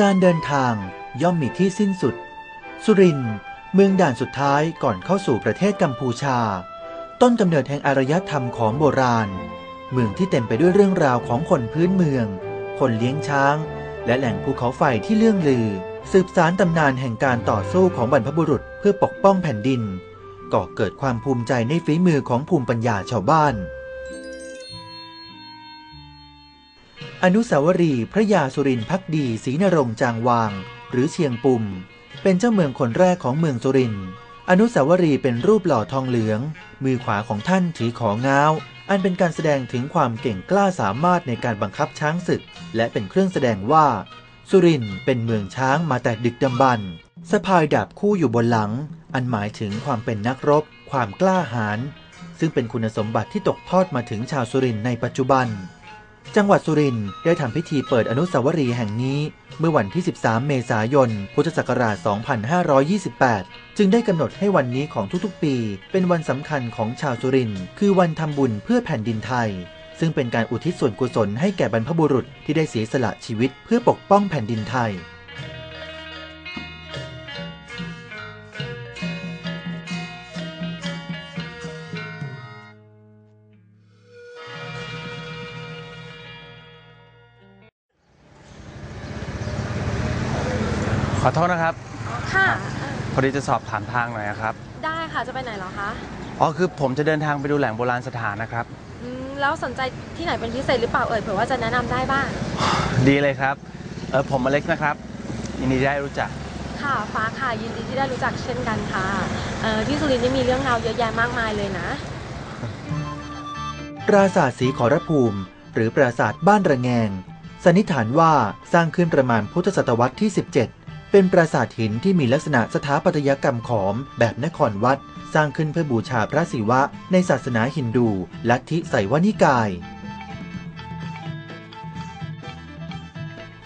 การเดินทางย่อมมีที่สิ้นสุด สุรินเมืองด่านสุดท้ายก่อนเข้าสู่ประเทศกัมพูชา ต้นกำเนิดแห่งอารยธรรมของโบราณ เมืองที่เต็มไปด้วยเรื่องราวของคนพื้นเมือง คนเลี้ยงช้าง และแหล่งภูเขาไฟที่เลื่องลือ สืบสารตำนานแห่งการต่อสู้ของบรรพบุรุษเพื่อปกป้องแผ่นดินก่อเกิดความภูมิใจในฝีมือของภูมิปัญญาชาวบ้าน อนุสาวรีย์พระยาสุรินทร์พักดีศรีนรงจางวาง หรือเชียงปุ่ม เป็นเจ้าเมืองคนแรกของเมืองสุรินทร์อนุสาวรีย์เป็นรูปหล่อทองเหลือง มือขวาของท่านถือของง้าว อันเป็นการแสดงถึงความเก่งกล้าสามารถในการบังคับช้างศึก และเป็นเครื่องแสดงว่า สุรินทร์เป็นเมืองช้างมาแต่ดึกดำบรรสะพายดาบคู่อยู่บนหลัง อันหมายถึงความเป็นนักรบ ความกล้าหาญซึ่งเป็นคุณสมบัติที่ตกทอดมาถึงชาวสุรินทร์ในปัจจุบัน จังหวัดสุรินทร์ได้ทำพิธีเปิดอนุสาวรีย์แห่งนี้ เมื่อวันที่ 13 เมษายน พุทธศักราช 2528 จึงได้กำหนดให้วันนี้ของทุกๆปี เป็นวันสำคัญของชาวสุรินทร์คือวันทำบุญเพื่อแผ่นดินไทย ซึ่งเป็นการอุทิศส่วนกุศลให้แก่บรรพบุรุษที่ได้เสียสละชีวิตเพื่อปกป้องแผ่นดินไทย ขอโทษนะครับ ค่ะ พอดีจะสอบถามทางหน่อยครับ ได้ค่ะ จะไปไหนเหรอคะ อ๋อ คือผมจะเดินทางไปดูแหล่งโบราณสถานนะครับ อืม แล้วสนใจที่ไหนเป็นพิเศษหรือเปล่าเอ่ย เผื่อว่าจะแนะนำได้บ้าง ดีเลยครับ เออผมอเล็กนะครับยินดีได้รู้จัก ค่ะ ฟ้าค่ะ ยินดีที่ได้รู้จักเช่นกันค่ะ เอ่อ ที่สุรินทร์นี่มีเรื่องราวเยอะแยะมากมายเลยนะ ปราสาทสีขอรภูมิ หรือปราสาทบ้านระแงง สันนิษฐานว่าสร้างขึ้นประมาณพุทธศตวรรษที่ 17 เป็นปราสาทหินที่มีลักษณะสถาปัตยกรรมขอมแบบนครวัด สร้างขึ้นเพื่อบูชาพระศิวะในศาสนาฮินดู ลัทธิไสวนิกาย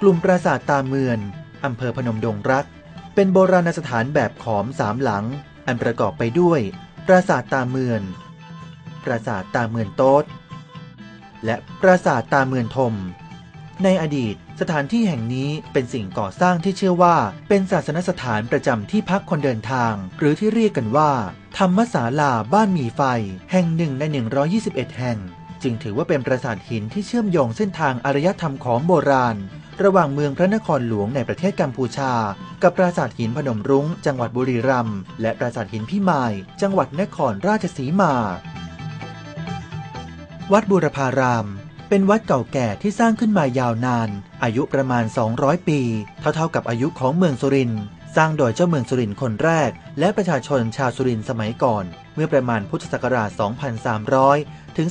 กลุ่มปราสาทตาเมือนอำเภอพนมดงรัก เป็นโบราณสถานแบบขอมสามหลัง อันประกอบไปด้วย ปราสาทตาเมือน ปราสาทตาเมือนโต๊ดและปราสาทตาเมือนทม ในอดีต สถานที่แห่งนี้เป็นสิ่งก่อสร้างที่เชื่อว่า เป็นศาสนสถานประจำที่พักคนเดินทาง หรือที่เรียกกันว่า ธรรมศาลาบ้านมีไฟ แห่งหนึ่งใน 121 แห่ง จึงถือว่าเป็นปราสาทหินที่เชื่อมโยงเส้นทางอารยธรรมของโบราณ ระหว่างเมืองพระนครหลวงในประเทศกัมพูชา กับปราสาทหินพนมรุ้ง จังหวัดบุรีรัมย์และปราสาทหินพิมาย จังหวัดนครราชสีมา วัดบูรพาราม เป็นวัดเก่าแก่ที่สร้างขึ้นมายาวนาน อายุประมาณ 200 ปี เท่าๆกับอายุของเมืองสุรินทร์สร้างโดยเจ้าเมืองสุรินทร์คนแรก และประชาชนชาวสุรินทร์สมัยก่อน เมื่อประมาณพุทธศักราช 2300 ถึง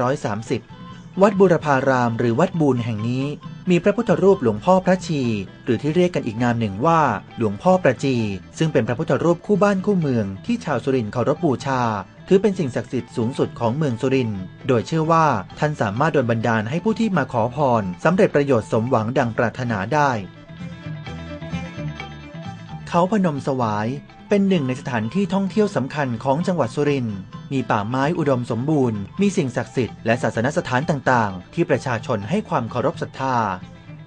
2330 วัดบูรพารามหรือวัดบูรแห่งนี้ มีพระพุทธรูปหลวงพ่อพระชี หรือที่เรียกกันอีกนามหนึ่งว่า หลวงพ่อประจี ซึ่งเป็นพระพุทธรูปคู่บ้านคู่เมืองที่ชาวสุรินทร์เคารพบูชา ถือเป็นสิ่งศักดิ์สิทธิ์สูงสุดของเมืองสุรินทร์โดยเชื่อว่าท่านสามารถโดนบันดาลให้ผู้ที่มาขอพรสำเร็จประโยชน์สมหวังดังปรารถนาได้ เขาพนมสวายเป็นหนึ่งในสถานที่ท่องเที่ยวสำคัญของจังหวัดสุรินทร์ มีป่าไม้อุดมสมบูรณ์ มีสิ่งศักดิ์สิทธิ์และศาสนสถานต่าง ๆ ที่ประชาชนให้ความเคารพศรัทธา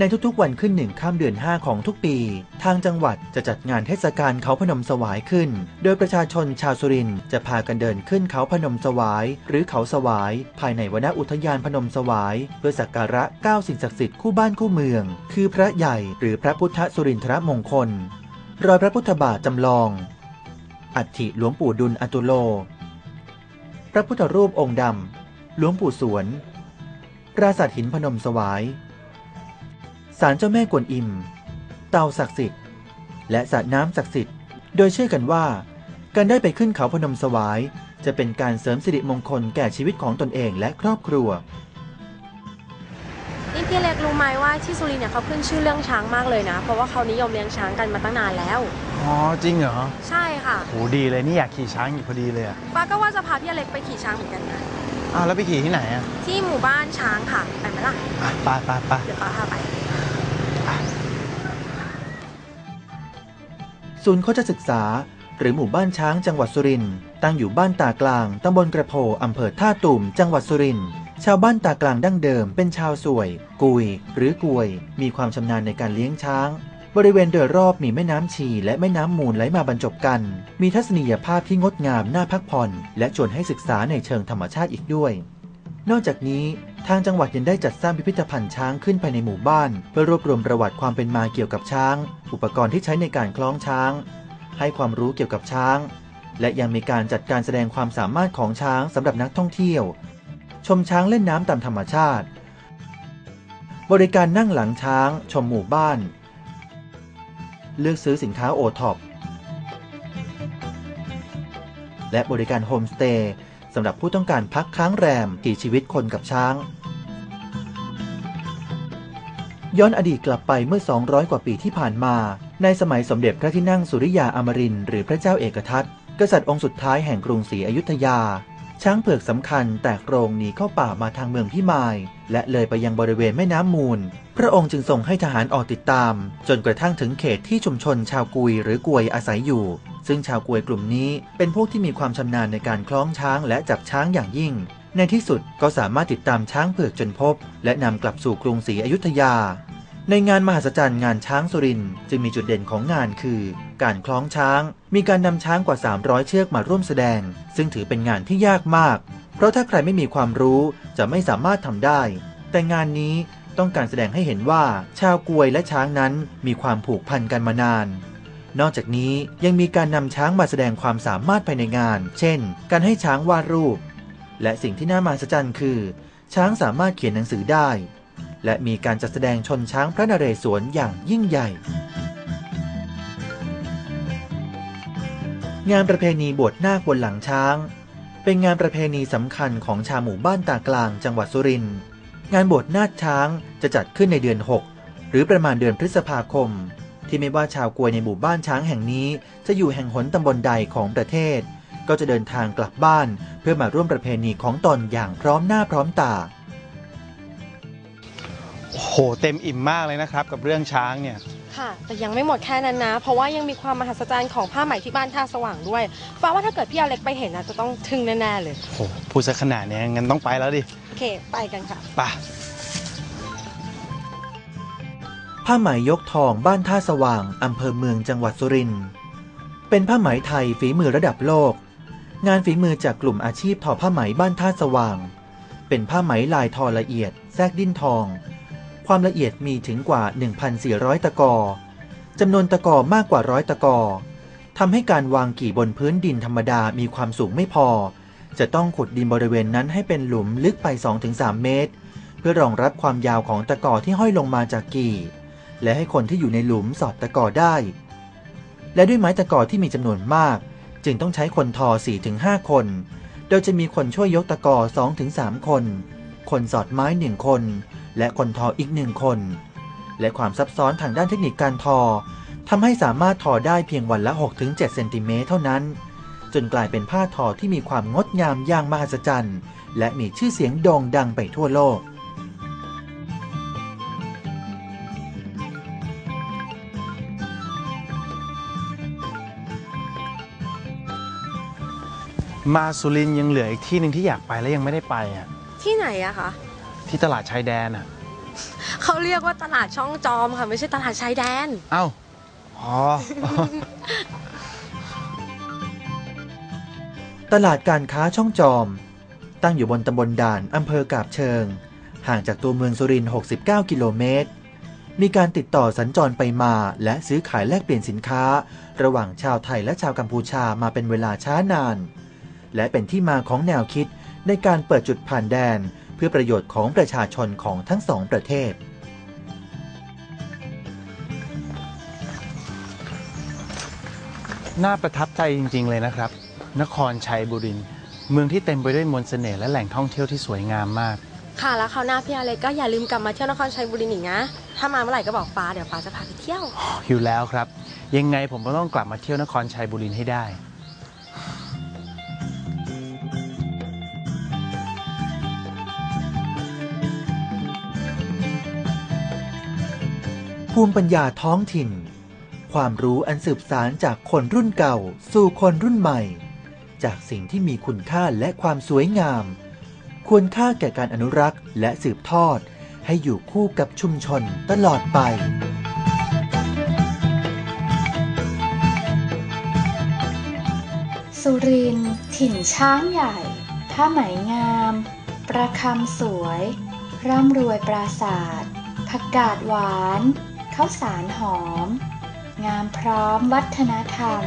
ในทุกๆวันขึ้นหนึ่งข้ามเดือน 5 ของทุกปี ทางจังหวัดจะจัดงานเทศกาลเขาพนมสวายขึ้น โดยประชาชนชาวสุรินทร์จะพากันเดินขึ้นเขาพนมสวาย หรือเขาสวาย ภายในวนอุทยานพนมสวาย เพื่อสักการะก้าสิ่งศักดิ์สิทธิ์คู่บ้านคู่เมือง คือพระใหญ่หรือพระพุทธสุรินทรมงคล รอยพระพุทธบาทจำลอง อัฐิหลวงปู่ดุลอตุโล พระพุทธรูปองค์ดำหลวงปู่สวน ปราสาทหินพนมสวาย ศาลเจ้าแม่กวนอิม เตาศักดิ์สิทธิ์ และสระน้ำศักดิ์สิทธิ์ โดยเชื่อกันว่า การได้ไปขึ้นเขาพนมสวาย จะเป็นการเสริมสิริมงคลแก่ชีวิตของตนเองและครอบครัว นี่พี่เล็กรู้ไหมว่าที่สุรินทร์เนี่ยเขาขึ้นชื่อเรื่องช้างมากเลยนะ เพราะว่าเขานิยมเลี้ยงช้างกันมาตั้งนานแล้ว อ๋อจริงเหรอใช่ค่ะ โหดีเลยนี่อยากขี่ช้างอยู่พอดีเลยอะฟ้าก็ว่าจะพาพี่เล็กไปขี่ช้างเหมือนกันนะ อ้าวแล้วไปขี่ที่ไหนอะที่หมู่บ้านช้างค่ะ ไปไหมล่ะอะไปไปไป เดี๋ยวฟ้าพาไป ศูนย์โคชศึกษา หรือหมู่บ้านช้างจังหวัดสุรินทร์ตั้งอยู่บ้านตากลางตำบลกระโพอำเภอท่าตูมจังหวัดสุรินทร์ชาวบ้านตากลางดั้งเดิมเป็นชาวสวย กุย หรือกวย มีความชำนาญในการเลี้ยงช้าง บริเวณโดยรอบมีแม่น้ำชีและแม่น้ำมูลไหลมาบรรจบกัน มีทัศนียภาพที่งดงามน่าพักผ่อน และชวนให้ศึกษาในเชิงธรรมชาติอีกด้วย นอกจากนี้ ทางจังหวัดยังได้จัดสร้างพิพิธภัณฑ์ช้างขึ้นภายในหมู่บ้าน เพื่อรวบรวมประวัติความเป็นมาเกี่ยวกับช้าง อุปกรณ์ที่ใช้ในการคล้องช้าง ให้ความรู้เกี่ยวกับช้าง และยังมีการจัดการแสดงความสามารถของช้างสำหรับนักท่องเที่ยว ชมช้างเล่นน้ำตามธรรมชาติ บริการนั่งหลังช้าง ชมหมู่บ้าน เลือกซื้อสินค้าโอท็อปและบริการโฮมสเตย์ำหรับผู้ต้องการพักค้างแรมที่ชีวิตคนกับช้าง ย้อนอดีตกลับไปเมื่อ 200 กว่าปีที่ผ่านมา ในสมัยสมเด็จพระที่นั่งสุริยาอมรินหรือพระเจ้าเอกทัตกษัตริย์องค์สุดท้ายแห่งกรุงศรีอยุธยา ช้างเผือกสำคัญแตกโรงหนีเข้าป่ามาทางเมืองพิมาย และเลยไปยังบริเวณแม่น้ำมูล พระองค์จึงส่งให้ทหารออกติดตาม จนกระทั่งถึงเขตที่ชุมชนชาวกุยหรือกวยอาศัยอยู่ ซึ่งชาวกวยกลุ่มนี้เป็นพวกที่มีความชำนาญในการคล้องช้างและจับช้างอย่างยิ่ง ในที่สุดก็สามารถติดตามช้างเผือกจนพบ และนำกลับสู่กรุงศรีอยุธยา ในงานมหัศจรรย์งานช้างสุรินจึงมีจุดเด่นของงานคือ การคล้องช้าง มีการนำช้างกว่า 300 เชือกมาร่วมแสดง ซึ่งถือเป็นงานที่ยากมาก เพราะถ้าใครไม่มีความรู้จะไม่สามารถทำได้ แต่งานนี้ต้องการแสดงให้เห็นว่าชาวกวยและช้างนั้นมีความผูกพันกันมานาน นอกจากนี้ยังมีการนำช้างมาแสดงความสามารถภายในงาน เช่น การให้ช้างวาดรูป และสิ่งที่น่ามหัศจรรย์คือ ช้างสามารถเขียนหนังสือได้ และมีการจัดแสดงชนช้างพระนเรศวรอย่างยิ่งใหญ่ งานประเพณีบวชนาคบนหลังช้าง เป็นงานประเพณีสำคัญของชาวหมู่บ้านตากลางจังหวัดสุรินทร์งานบวชนาคช้างจะจัดขึ้นในเดือน 6 หรือประมาณเดือนพฤษภาคม ที่ไม่ว่าชาวกวยในหมู่บ้านช้างแห่งนี้ จะอยู่แห่งหนตำบลใดของประเทศ ก็จะเดินทางกลับบ้าน เพื่อมาร่วมประเพณีของตนอย่างพร้อมหน้าพร้อมตาโอ้โหเต็มอิ่มมากเลยนะครับ กับเรื่องช้างเนี่ยค่ะแต่ยังไม่หมดแค่นั้นนะ เพราะว่ายังมีความมหัศจรรย์ของผ้าไหมที่บ้านท่าสว่างด้วยฟ้าว่าถ้าเกิดพี่อเล็กไปเห็นนะจะต้องทึ่งแน่ๆเลยโอ้โหพูดซะขนาดเนี้ยงั้นต้องไปแล้วดิโอเค ไปกันค่ะไป่ ผ้าไหมยกทองบ้านท่าสว่างอำเภอเมืองจังหวัดสุรินทร์เป็นผ้าไหมไทยฝีมือระดับโลก งานฝีมือจากกลุ่มอาชีพทอผ้าไหมบ้านท่าสว่าง เป็นผ้าไหมลายทอละเอียดแทรกดิ้นทอง ความละเอียดมีถึงกว่า 1,400 ตะกอจำนวนตะกอมากกว่าร้อยตะกอทำให้การวางกี่บนพื้นดินธรรมดามีความสูงไม่พอ จะต้องขุดดินบริเวณนั้นให้เป็นหลุมลึกไป 2-3 เมตร เพื่อรองรับความยาวของตะกอที่ห้อยลงมาจากกี่ และให้คนที่อยู่ในหลุมสอดตะกอได้ และด้วยไม้ตะกอที่มีจำนวนมาก จึงต้องใช้คนทอ 4-5 คน โดยจะมีคนช่วยยกตะกอ 2-3 คน คนสอดไม้ 1 คน และคนทออีกหนึ่งคน และความซับซ้อนทางด้านเทคนิคการทอทำให้สามารถทอได้เพียงวันละ 6-7เซนติเมตรเท่านั้น จนกลายเป็นผ้าทอที่มีความงดงามอย่างมหัศจรรย์ และมีชื่อเสียงโด่งดังไปทั่วโลก มาสุรินทร์ยังเหลืออีกที่หนึ่งที่อยากไปแล้วยังไม่ได้ไปอะที่ไหนอะคะ ที่ตลาดชายแดนอะ เขาเรียกว่าตลาดช่องจอมค่ะ ไม่ใช่ตลาดชายแดน เอ้าอ๋อ ตลาดการค้าช่องจอม ตั้งอยู่บนตำบลด่านอำเภอกาบเชิง ห่างจากตัวเมืองสุรินทร์ 69 กิโลเมตร มีการติดต่อสัญจรไปมาและซื้อขายแลกเปลี่ยนสินค้า ระหว่างชาวไทยและชาวกัมพูชามาเป็นเวลาช้านาน และเป็นที่มาของแนวคิดในการเปิดจุดผ่านแดน เพื่อประโยชน์ของประชาชนของทั้งสองประเทศ น่าประทับใจจริง ๆ เลยนะครับ นครชัยบุรีเมืองที่เต็มไปด้วยมนต์เสน่ห์และแหล่งท่องเที่ยวที่สวยงามมาก ค่ะแล้วคราวหน้าพี่อเล็กก็อย่าลืมกลับมาเที่ยวนครชัยบุรีอีกนะ ถ้ามาเมื่อไหร่ก็บอกฟ้าเดี๋ยวฟ้าจะพาไปเที่ยว อยู่แล้วครับ ยังไงผมก็ต้องกลับมาเที่ยวนครชัยบุรีให้ได้ ภูมิปัญญาท้องถิ่น ความรู้อันสืบสารจากคนรุ่นเก่าสู่คนรุ่นใหม่ จากสิ่งที่มีคุณค่าและความสวยงาม ควรค่าแก่การอนุรักษ์และสืบทอด ให้อยู่คู่กับชุมชนตลอดไปสุรินทร์ถิ่นช้างใหญ่ ผ้าไหมงาม ประคำสวย ร่ำรวยปราศาสตร์ผักกาดหวาน ข้าวสารหอม งามพร้อมวัฒนธรรม